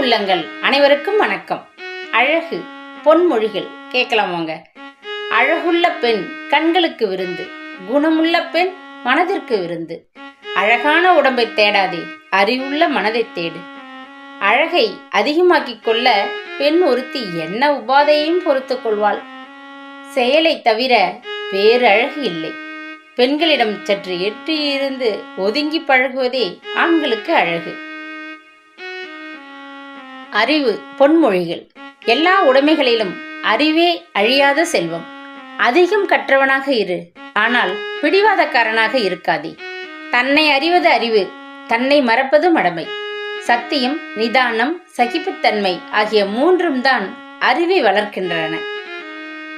உள்ளங்கள் அனைவருக்கும் வணக்கம். அழகு பொன்மொழிகள். கேட்கலாம் வாங்க. அழகுள்ள பெண் கண்களுக்கு விருந்து குணமுள்ள பெண் மனதிற்கு விருந்து. அழகான உடம்பை தேடாதே அறிவுள்ள மனதை தேடு. அழகை அதிகமாக்கிக் கொள்ள பெண் ஒருத்தி என்ன உபாதையையும் பொறுத்துக் கொள்வாள்? செயலை தவிர வேறு அழகு இல்லை. பெண்களிடம் சற்று எட்டியிருந்து ஒதுங்கி பழகுவதே ஆண்களுக்கு அழகு. அறிவு பொன்மொழிகள். எல்லா உடைமைகளிலும் அறிவே அழியாத செல்வம். அதிகம் கற்றவனாக இரு ஆனால் பிடிவாதக்காரனாக இருக்காதே. தன்னை அறிவது அறிவு தன்னை மறப்பது மடமை சத்தியம் நிதானம் சகிப்புத்தன்மை ஆகிய மூன்றும் தான் அறிவை வளர்க்கின்றன.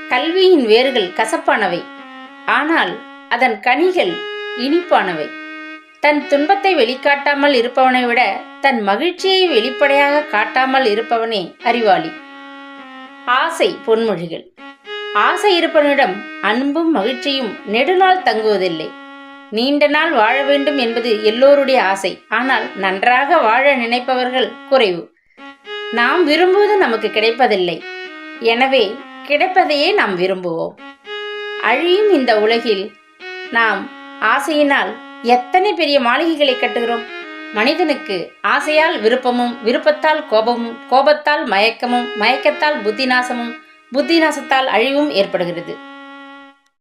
கல்வியின் வேர்கள் கசப்பானவை ஆனால் அதன் கனிகள் இனிப்பானவை. தன் துன்பத்தை வெளிக்காட்டாமல் இருப்பவனை விட தன் மகிழ்ச்சியை வெளிப்படையாக காட்டாமல் இருப்பவனே அறிவாளி. ஆசை பொன்மொழிகள். ஆசை இருப்பவனிடம் அன்பும் மகிழ்ச்சியும் நெடுநாள் தங்குவதில்லை. நீண்ட நாள் வாழ வேண்டும் என்பது எல்லோருடைய ஆசை. ஆனால் நன்றாக வாழ நினைப்பவர்கள் குறைவு. நாம் விரும்புவது நமக்கு கிடைப்பதில்லை. எனவே கிடைப்பதையே நாம் விரும்புவோம். அழியும் இந்த உலகில் நாம் ஆசையினால் எத்தனை பெரிய மாளிகைகளை கட்டுகிறோம்? மனிதனுக்கு ஆசையால் விருப்பமும் விருப்பத்தால் கோபமும் கோபத்தால் மயக்கமும் மயக்கத்தால் புத்திநாசமும் புத்திநாசத்தால் அழிவும் ஏற்படுகிறது.